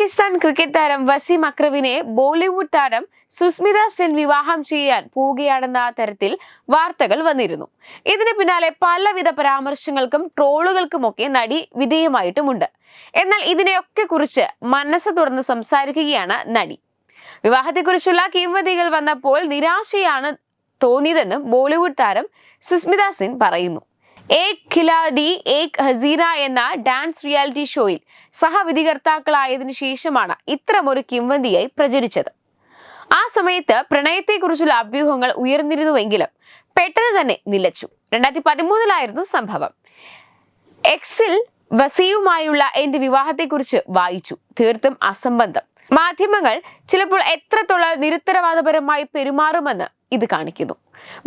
Pakistan cricket താരം വസീം അക്രവിനെ ബോളിവുഡ് താരം സുസ്മിത സെൻ വിവാഹം ചെയ്യാൻ പോവുകയാണെന്ന തരത്തിൽ വാർത്തകൾ വന്നിരുന്നു. ഇതിന് പിന്നാലെ പലവിധ പരാമർശങ്ങൾക്കും ട്രോളുകൾക്കുമൊക്കെ നടി വിധേയമായിട്ടുമുണ്ട്. എന്നാൽ ഇതിനെയൊക്കെ കുറിച്ച് മനസ്സ് തുറന്ന് സംസാരിക്കുകയാണ് നടി. വിവാഹത്തെക്കുറിച്ചുള്ള കിംവദികൾ വന്നപ്പോൾ നിരാശയാണ് തോന്നിയതെന്നും ബോളിവുഡ് താരം സുസ്മിത സെൻ പറയുന്നു. ഏക് ഖിലാഡി ഏക് ഹസീന എന്ന ഡാൻസ് റിയാലിറ്റി ഷോയിൽ സഹവിധികർത്താക്കളായതിനു ശേഷമാണ് ഇത്തരമൊരു കിംവന്തിയായി പ്രചരിച്ചത്. ആ സമയത്ത് പ്രണയത്തെക്കുറിച്ചുള്ള അഭ്യൂഹങ്ങൾ ഉയർന്നിരുന്നുവെങ്കിലും പെട്ടെന്ന് തന്നെ നിലച്ചു. രണ്ടായിരത്തി പതിമൂന്നിലായിരുന്നു സംഭവം. എക്സിൽ വസിയുമായുള്ള എന്റെ വിവാഹത്തെക്കുറിച്ച് വായിച്ചു. തീർത്തും അസംബന്ധം. മാധ്യമങ്ങൾ ചിലപ്പോൾ എത്രത്തോളം നിരുത്തരവാദപരമായി പെരുമാറുമെന്ന് ഇത് കാണിക്കുന്നു.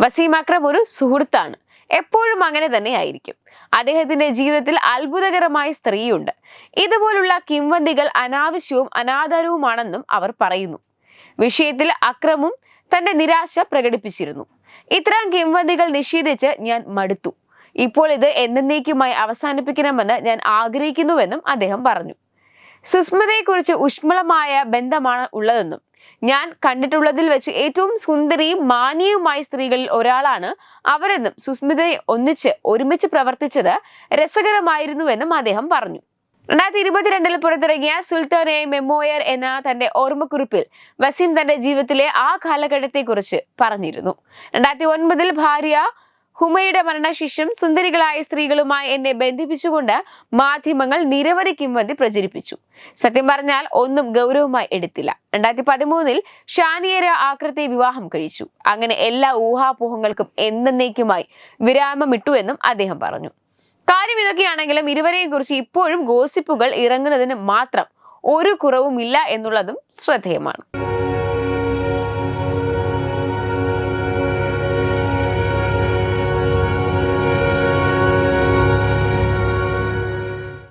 വസീം അക്രം ഒരു സുഹൃത്താണ്. എപ്പോഴും അങ്ങനെ തന്നെ ആയിരിക്കും അദ്ദേഹത്തിന്റെ ജീവിതത്തിൽ അത്ഭുതകരമായ സ്ത്രീയുണ്ട്. ഇതുപോലുള്ള കിംവന്തികൾ അനാവശ്യവും അനാദരവുമാണെന്നും അവർ പറയുന്നു. വിഷയത്തിൽ അക്രമും തന്റെ നിരാശ പ്രകടിപ്പിച്ചിരുന്നു. ഇത്തരം കിംവന്തികൾ നിഷേധിച്ച് ഞാൻ മടുത്തു. ഇപ്പോൾ ഇത് എന്നേക്കുമായി അവസാനിപ്പിക്കണമെന്ന് ഞാൻ ആഗ്രഹിക്കുന്നുവെന്നും അദ്ദേഹം പറഞ്ഞു. സുസ്മിതയെക്കുറിച്ച് ഊഷ്മളമായ ബന്ധമാണ് ഉള്ളതെന്നും ഞാൻ കണ്ടിട്ടുള്ളതിൽ വെച്ച് ഏറ്റവും സുന്ദരിയും മാന്യവുമായ സ്ത്രീകളിൽ ഒരാളാണ് അവരെന്നും സുസ്മിതയെ ഒന്നിച്ച് ഒരുമിച്ച് പ്രവർത്തിച്ചത് രസകരമായിരുന്നുവെന്നും അദ്ദേഹം പറഞ്ഞു. രണ്ടായിരത്തി ഇരുപത്തിരണ്ടിൽ പുറത്തിറങ്ങിയ സുൽത്താനെ മെമ്മോയർ എന്ന തന്റെ ഓർമ്മക്കുറിപ്പിൽ വസീം തന്റെ ജീവിതത്തിലെ ആ കാലഘട്ടത്തെക്കുറിച്ച് പറഞ്ഞിരുന്നു. രണ്ടായിരത്തി ഒൻപതിൽ ഭാര്യ ഹുമയുടെ മരണശേഷം സുന്ദരികളായ സ്ത്രീകളുമായി എന്നെ ബന്ധിപ്പിച്ചുകൊണ്ട് മാധ്യമങ്ങൾ നിരവധി കിംവന്തി പ്രചരിപ്പിച്ചു. സത്യം പറഞ്ഞാൽ ഒന്നും ഗൗരവമായി എടുത്തില്ല. രണ്ടായിരത്തി പതിമൂന്നിൽ ഷാനിയര ആക്രത്തെ വിവാഹം കഴിച്ചു. അങ്ങനെ എല്ലാ ഊഹാപോഹങ്ങൾക്കും എന്നേക്കുമായി വിരാമമിട്ടു എന്നും അദ്ദേഹം പറഞ്ഞു. കാര്യം ഇതൊക്കെയാണെങ്കിലും ഇരുവരെയും കുറിച്ച് ഇപ്പോഴും ഗോസിപ്പുകൾ ഇറങ്ങുന്നതിന് മാത്രം ഒരു കുറവുമില്ല എന്നുള്ളതും ശ്രദ്ധേയമാണ്.